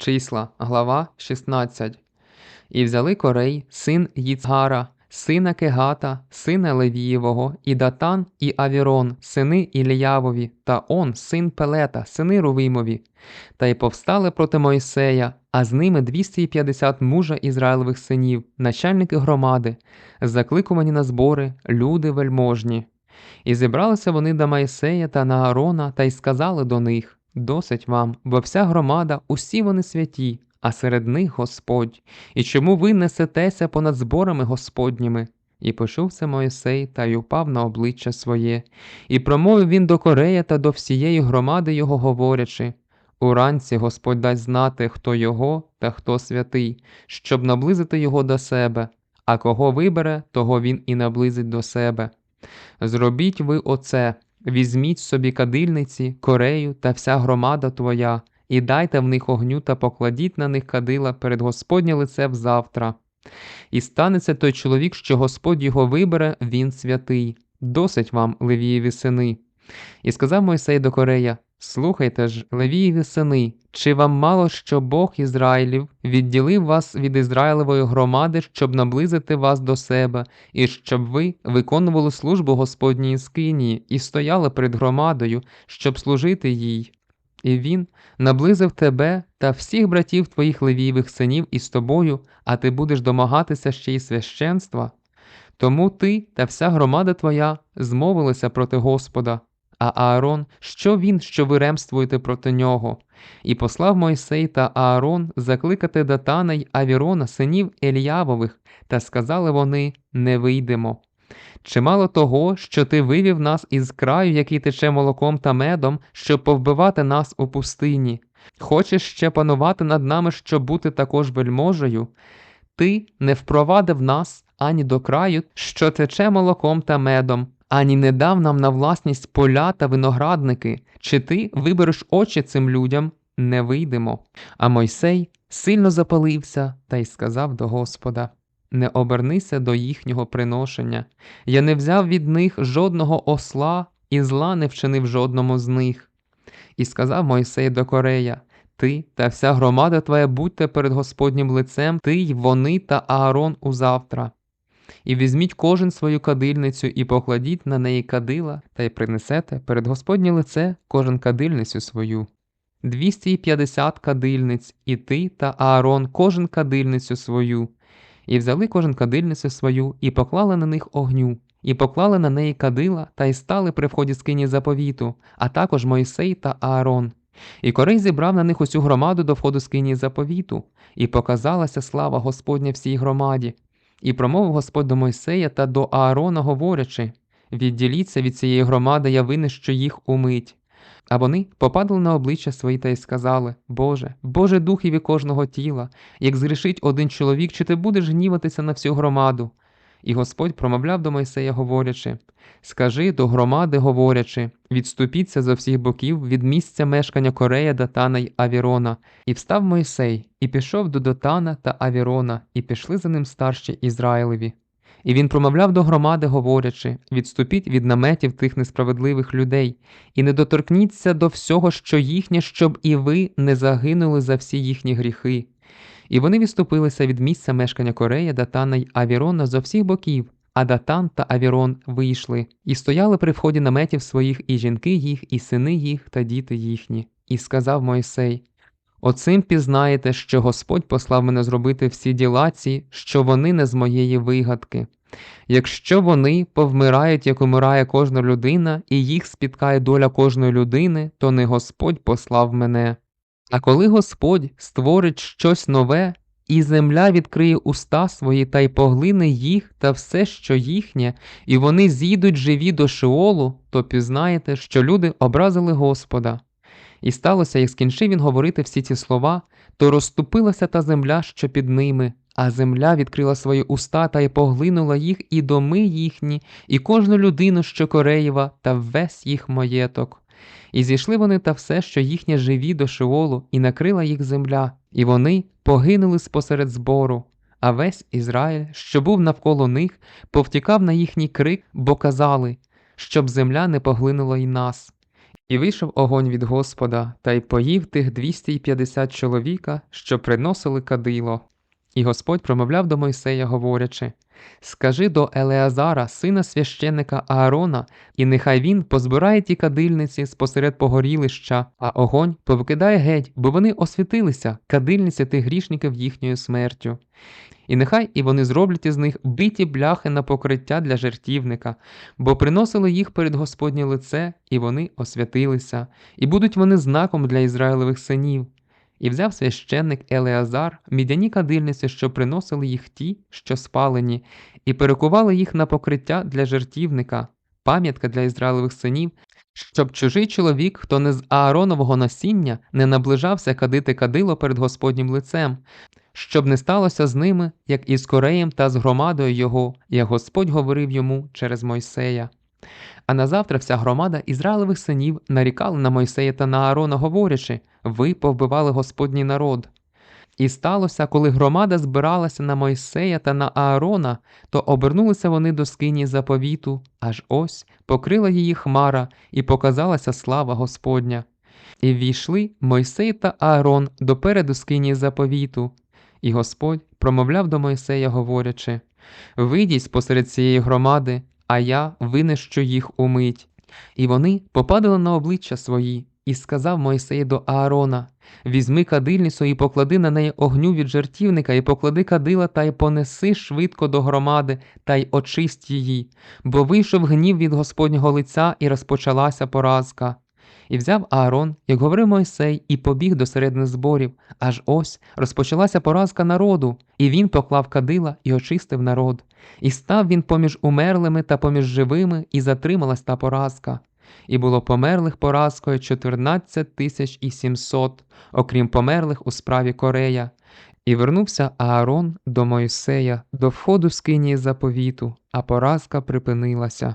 Числа, глава 16. І взяли корей, син Їцгара, сина Кегата, сина Левієвого, і Датан, і Авірон, сини Іліявові, та он, син Пелета, сини Рувимові, та й повстали проти Мойсея, а з ними 250 мужа Ізраїлевих синів, начальники громади, закликувані на збори, люди вельможні. І зібралися вони до Майсея та на Аарона, та й сказали до них: Досить вам, бо вся громада, усі вони святі, а серед них Господь. І чому ви несетеся понад зборами Господніми? І почувся Моїсей та й упав на обличчя своє, і промовив він до Корея та до всієї громади його, говорячи: Уранці Господь дасть знати, хто його та хто святий, щоб наблизити його до себе, а кого вибере, того він і наблизить до себе. Зробіть ви оце, візьміть собі кадильниці, корею та вся громада твоя, і дайте в них огню та покладіть на них кадила перед Господнє лице взавтра. І станеться той чоловік, що Господь його вибере, він святий. Досить вам, Левієві сини. І сказав Мойсей до Корея: Слухайте ж, Левієві сини, чи вам мало, що Бог Ізраїлів відділив вас від Ізраїлевої громади, щоб наблизити вас до себе, і щоб ви виконували службу Господній скинії і стояли перед громадою, щоб служити їй. І він наблизив тебе та всіх братів твоїх левієвих синів із тобою, а ти будеш домагатися ще й священства. Тому ти та вся громада твоя змовилися проти Господа, а Аарон, що він, що ви ремствуєте проти нього? І послав Мойсей та Аарон закликати Датана й Авірона, синів Еліявових, та сказали вони: Не вийдемо. Чи мало того, що ти вивів нас із краю, який тече молоком та медом, щоб повбивати нас у пустині? Хочеш ще панувати над нами, щоб бути також вельможею? Ти не впровадив нас ані до краю, що тече молоком та медом, ані не дав нам на власність поля та виноградники, чи ти вибереш очі цим людям, не вийдемо. А Мойсей сильно запалився та й сказав до Господа не обернися до їхнього приношення. Я не взяв від них жодного осла і зла не вчинив жодному з них. І сказав Мойсей до Корея Ти та вся громада твоя будьте перед Господнім лицем, ти й вони та Аарон узавтра. І візьміть кожен свою кадильницю і покладіть на неї кадила, та й принесете перед Господнє лице кожен кадильницю свою. Двісті п'ятдесят кадильниць, і ти та Аарон кожен кадильницю свою, і взяли кожен кадильницю свою, і поклали на них огню, і поклали на неї кадила, та й стали при вході скині заповіту, а також Мойсей та Аарон. І Корей зібрав на них усю громаду до входу скині заповіту, і показалася слава Господня всій громаді. І промовив Господь до Мойсея та до Аарона, говорячи Відділіться від цієї громади, я винищу їх умить. А вони попадали на обличчя свої та й сказали Боже, Боже духові кожного тіла, як згрішить один чоловік, чи ти будеш гніватися на всю громаду? І Господь промовляв до Мойсея, говорячи Скажи до громади, говорячи, відступіться зо всіх боків від місця мешкання Корея, Датана й Авірона. І встав Мойсей, і пішов до Дотана та Авірона, і пішли за ним старші Ізраїлеві. І він промовляв до громади, говорячи відступіть від наметів тих несправедливих людей, і не доторкніться до всього, що їхнє, щоб і ви не загинули за всі їхні гріхи. І вони відступилися від місця мешкання Корея, Датана й Авірона зо всіх боків, а Датан та Авірон вийшли, і стояли при вході наметів своїх і жінки їх, і сини їх та діти їхні. І сказав Мойсей Оцим пізнаєте, що Господь послав мене зробити всі діла ці, що вони не з моєї вигадки. Якщо вони повмирають, як умирає кожна людина, і їх спіткає доля кожної людини, то не Господь послав мене. А коли Господь створить щось нове, і земля відкриє уста свої та й поглине їх та все, що їхнє, і вони зійдуть живі до Шеолу, то пізнаєте, що люди образили Господа. І сталося, як скінчив він говорити всі ці слова, то розступилася та земля, що під ними, а земля відкрила свої уста та й поглинула їх і доми їхні, і кожну людину, що Кореєва, та весь їх маєток. І зійшли вони та все, що їхнє живі до Шеолу, і накрила їх земля, і вони погинули спосеред збору. А весь Ізраїль, що був навколо них, повтікав на їхній крик, бо казали, щоб земля не поглинула й нас. І вийшов огонь від Господа, та й поїв тих 250 чоловіка, що приносили кадило. І Господь промовляв до Мойсея, говорячи: Скажи до Елеазара, сина священника Аарона, і нехай він позбирає ті кадильниці спосеред погорілища, а огонь повикидає геть, бо вони освітилися, кадильниці тих грішників їхньою смертю. І нехай і вони зроблять із них биті бляхи на покриття для жертівника, бо приносили їх перед Господнє лице, і вони освятилися, і будуть вони знаком для Ізраїлевих синів. І взяв священник Елеазар мідяні кадильниці, що приносили їх ті, що спалені, і перекували їх на покриття для жертівника, пам'ятка для Ізраїлевих синів, щоб чужий чоловік, хто не з Ааронового насіння, не наближався кадити кадило перед Господнім лицем, щоб не сталося з ними, як із Кореєм та з громадою його, як Господь говорив йому через Мойсея. А назавтра вся громада Ізраїлевих синів нарікала на Мойсея та на Аарона, говорячи: Ви повбивали Господній народ. І сталося, коли громада збиралася на Мойсея та на Аарона, то обернулися вони до скині заповіту, аж ось покрила її хмара, і показалася слава Господня. І ввійшли Мойсей та Аарон допереду скині заповіту, і Господь промовляв до Мойсея, говорячи: Вийдіть спосеред цієї громади, а я винищу їх умить. І вони попадали на обличчя свої, і сказав Мойсей до Аарона: Візьми кадильницю і поклади на неї огню від жертівника, і поклади кадила, та й понеси швидко до громади, та й очисть її, бо вийшов гнів від Господнього лиця, і розпочалася поразка. І взяв Аарон, як говорив Мойсей, і побіг до середини зборів, аж ось розпочалася поразка народу, і він поклав кадила і очистив народ. І став він поміж умерлими та поміж живими, і затрималась та поразка. І було померлих поразкою 14 тисяч і 700, окрім померлих у справі Корея. І вернувся Аарон до Мойсея, до входу скинії заповіту, а поразка припинилася.